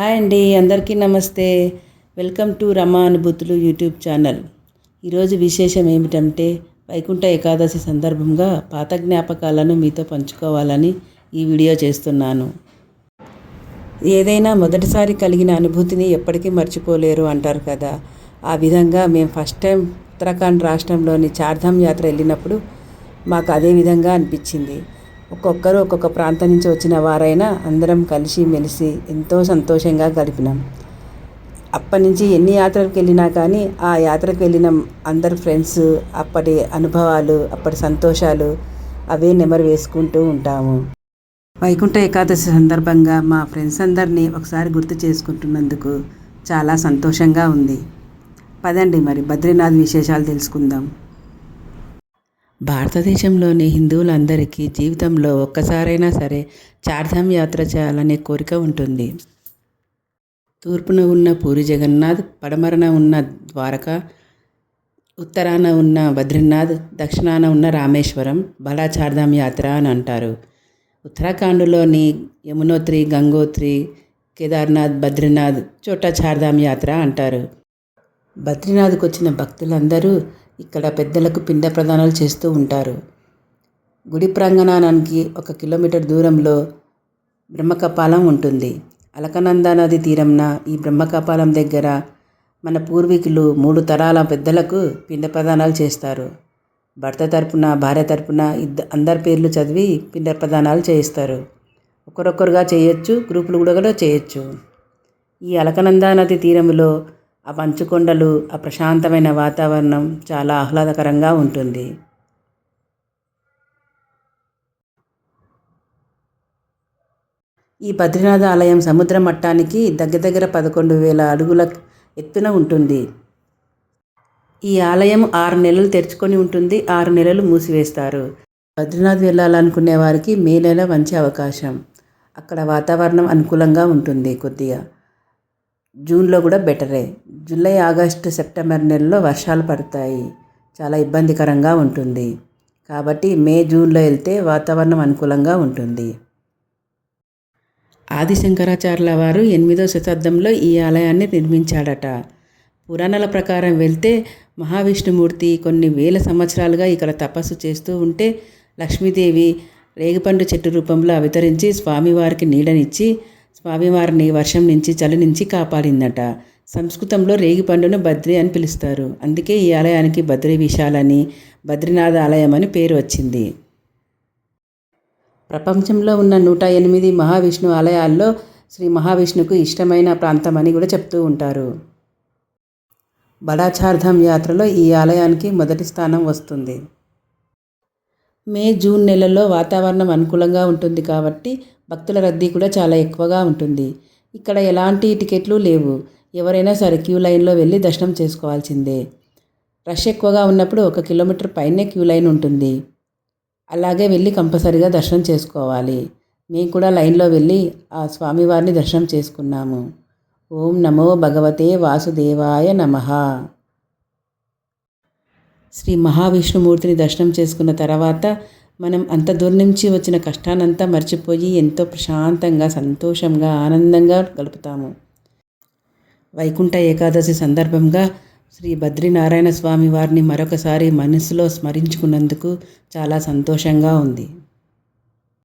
Hi అండి అందరికీ నమస్తే. వెల్కమ్ టు రమా అనుభూతులు యూట్యూబ్ ఛానల్. ఈరోజు విశేషం ఏమిటంటే వైకుంఠ ఏకాదశి సందర్భంగా పాత జ్ఞాపకాలను మీతో పంచుకోవాలని ఈ వీడియో చేస్తున్నాను. ఏదైనా మొదటిసారి కలిగిన అనుభూతిని ఎప్పటికీ మర్చిపోలేరు అంటారు కదా. ఆ విధంగా మేము ఫస్ట్ టైం ఉత్తరాఖండ్ రాష్ట్రంలోని చార్ధామ్ యాత్ర వెళ్ళినప్పుడు మాకు అదే విధంగా అనిపించింది. ఒక్కొక్కరు ఒక్కొక్క ప్రాంతం నుంచి వచ్చిన వారైనా అందరం కలిసి మెలిసి ఎంతో సంతోషంగా గడిపినాం. అప్పటి నుంచి ఎన్ని యాత్రలకు వెళ్ళినా కానీ ఆ యాత్రకు వెళ్ళిన అందరు ఫ్రెండ్స్ అప్పటి అనుభవాలు అప్పటి సంతోషాలు అవే నెమరు వేసుకుంటూ ఉంటాము. వైకుంఠ ఏకాదశి సందర్భంగా మా ఫ్రెండ్స్ అందరినీ ఒకసారి గుర్తు చేసుకుంటున్నందుకు చాలా సంతోషంగా ఉంది. పదండి మరి బద్రీనాథ్ విశేషాలు తెలుసుకుందాం. భారతదేశంలోని హిందువులందరికీ జీవితంలో ఒక్కసారైనా సరే చార్ధామ్ యాత్ర చేయాలనే కోరిక ఉంటుంది. తూర్పున ఉన్న పూరి జగన్నాథ్ పడమరన ఉన్న ద్వారక ఉత్తరాన ఉన్న బద్రీనాథ్ దక్షిణాన ఉన్న రామేశ్వరం బలా చార్ధామ్ యాత్ర అని అంటారు. ఉత్తరాఖండ్లోని యమునోత్రి గంగోత్రి కేదార్నాథ్ బద్రీనాథ్ చోటా చార్ధామ్ యాత్ర అంటారు. బద్రీనాథ్కి వచ్చిన భక్తులందరూ ఇక్కడ పెద్దలకు పిండ ప్రదానాలు చేస్తూ ఉంటారు. గుడి ప్రాంగణానికి ఒక కిలోమీటర్ దూరంలో బ్రహ్మకపాలం ఉంటుంది. అలకనంద నది తీరంన ఈ బ్రహ్మకపాలం దగ్గర మన పూర్వీకులు మూడు తరాల పెద్దలకు పిండ ప్రదానాలు చేస్తారు. భర్త తరపున భార్య తరపున ఇద్ద అందరి పేర్లు చదివి పిండ ప్రదానాలు చేయిస్తారు. ఒకరొకరుగా చేయొచ్చు గ్రూపులు కూడా కూడా చేయొచ్చు. ఈ అలకనంద నది తీరంలో ఆ మంచుకొండలు ఆ ప్రశాంతమైన వాతావరణం చాలా ఆహ్లాదకరంగా ఉంటుంది. ఈ బద్రీనాథ ఆలయం సముద్ర మట్టానికి దగ్గర దగ్గర పదకొండు వేల అడుగుల ఎత్తున ఉంటుంది. ఈ ఆలయం ఆరు నెలలు తెరుచుకొని ఉంటుంది. ఆరు నెలలు మూసివేస్తారు. బద్రీనాథ్ వెళ్ళాలనుకునే వారికి మే నెల మంచి అవకాశం. అక్కడ వాతావరణం అనుకూలంగా ఉంటుంది కొద్దిగా. జూన్లో కూడా బెటరే. జూలై ఆగస్టు సెప్టెంబర్ నెలలో వర్షాలు పడతాయి. చాలా ఇబ్బందికరంగా ఉంటుంది. కాబట్టి మే జూన్లో వెళ్తే వాతావరణం అనుకూలంగా ఉంటుంది. ఆది శంకరాచార్యుల వారు ఎనిమిదో శతాబ్దంలో ఈ ఆలయాన్ని నిర్మించాడట. పురాణాల ప్రకారం వెళ్తే మహావిష్ణుమూర్తి కొన్ని వేల సంవత్సరాలుగా ఇక్కడ తపస్సు చేస్తూ ఉంటే లక్ష్మీదేవి రేగిపండు చెట్టు రూపంలో అవతరించి స్వామివారికి నీడనిచ్చి స్వామివారిని వర్షం నుంచి చలి నుంచి కాపాడిందట. సంస్కృతంలో రేగిపండును బద్రి అని పిలుస్తారు. అందుకే ఈ ఆలయానికి బద్రి విశాలని బద్రీనాథ ఆలయం అని పేరు వచ్చింది. ప్రపంచంలో ఉన్న నూట ఎనిమిది మహావిష్ణు ఆలయాల్లో శ్రీ మహావిష్ణుకు ఇష్టమైన ప్రాంతం అని కూడా చెప్తూ ఉంటారు. బడాచార్థం యాత్రలో ఈ ఆలయానికి మొదటి స్థానం వస్తుంది. మే జూన్ నెలలో వాతావరణం అనుకూలంగా ఉంటుంది కాబట్టి భక్తుల రద్దీ కూడా చాలా ఎక్కువగా ఉంటుంది. ఇక్కడ ఎలాంటి టికెట్లు లేవు. ఎవరైనా సరే క్యూ లైన్లో వెళ్ళి దర్శనం చేసుకోవాల్సిందే. రష్ ఎక్కువగా ఉన్నప్పుడు ఒక కిలోమీటర్ పైనే క్యూ లైన్ ఉంటుంది. అలాగే వెళ్ళి కంపల్సరీగా దర్శనం చేసుకోవాలి. మేము కూడా లైన్లో వెళ్ళి ఆ స్వామివారిని దర్శనం చేసుకున్నాము. ఓం నమో భగవతే వాసుదేవాయ నమ. శ్రీ మహావిష్ణుమూర్తిని దర్శనం చేసుకున్న తర్వాత మనం అంత దూరం నుంచి వచ్చిన కష్టానంతా మర్చిపోయి ఎంతో ప్రశాంతంగా సంతోషంగా ఆనందంగా గలుపుతాము వైకుంఠ ఏకాదశి సందర్భంగా శ్రీ బద్రీనారాయణ స్వామి వారిని మరొకసారి మనసులో స్మరించుకున్నందుకు చాలా సంతోషంగా ఉంది.